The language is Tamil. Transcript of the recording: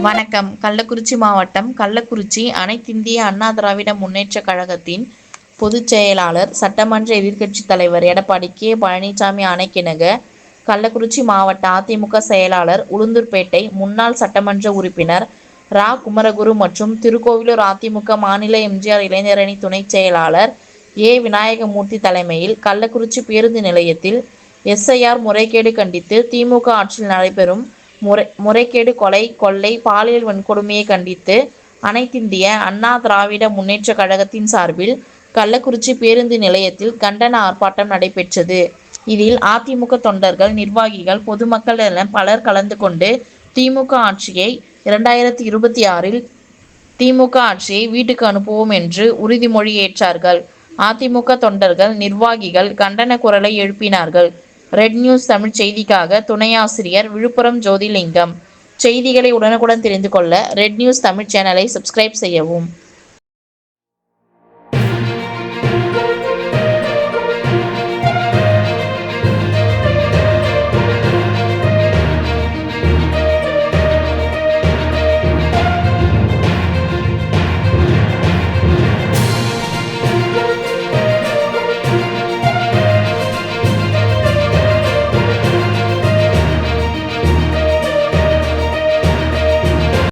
வணக்கம் கள்ளக்குறிச்சி மாவட்டம் கள்ளக்குறிச்சி அனைத்திந்திய அண்ணா திராவிட முன்னேற்றக் கழகத்தின் பொதுச் செயலாளர் சட்டமன்ற எதிர்க்கட்சித் தலைவர் எடப்பாடி கே பழனிசாமி ஆணைக்கிணங்க கள்ளக்குறிச்சி மாவட்ட அதிமுக செயலாளர் உளுந்தூர்பேட்டை முன்னாள் சட்டமன்ற உறுப்பினர் ரா. குமரகுரு மற்றும் திருக்கோவிலூர் அதிமுக மாநில எம்ஜிஆர் இளைஞரணி துணைச் செயலாளர் ஏ. விநாயகமூர்த்தி தலைமையில் கள்ளக்குறிச்சி பேருந்து நிலையத்தில் எஸ்ஐஆர் முறைகேடு கண்டித்து திமுக ஆட்சியில் நடைபெறும் முறை முறைகேடு கொலை கொள்ளை பாலியல் வன்கொடுமையை கண்டித்து அனைத்திந்திய அண்ணா திராவிட முன்னேற்றக் கழகத்தின் சார்பில் கள்ளக்குறிச்சி பேருந்து நிலையத்தில் கண்டன ஆர்ப்பாட்டம் நடைபெற்றது. இதில் அதிமுக தொண்டர்கள் நிர்வாகிகள் பொதுமக்கள் என பலர் கலந்து கொண்டு திமுக ஆட்சியை இரண்டாயிரத்தி இருபத்தி ஆறில் திமுக ஆட்சியை வீட்டுக்கு அனுப்புவோம் என்று உறுதிமொழி ஏற்றார்கள். அதிமுக தொண்டர்கள் நிர்வாகிகள் கண்டன குரலை எழுப்பினார்கள். ரெட் நியூஸ் தமிழ் செய்திக்காக துணையாசிரியர் விழுப்புரம் ஜோதிலிங்கம் செய்திகளை உடனுக்குடன் தெரிந்து கொள்ள ரெட் நியூஸ் தமிழ் சேனலை சப்ஸ்கிரைப் செய்யவும்.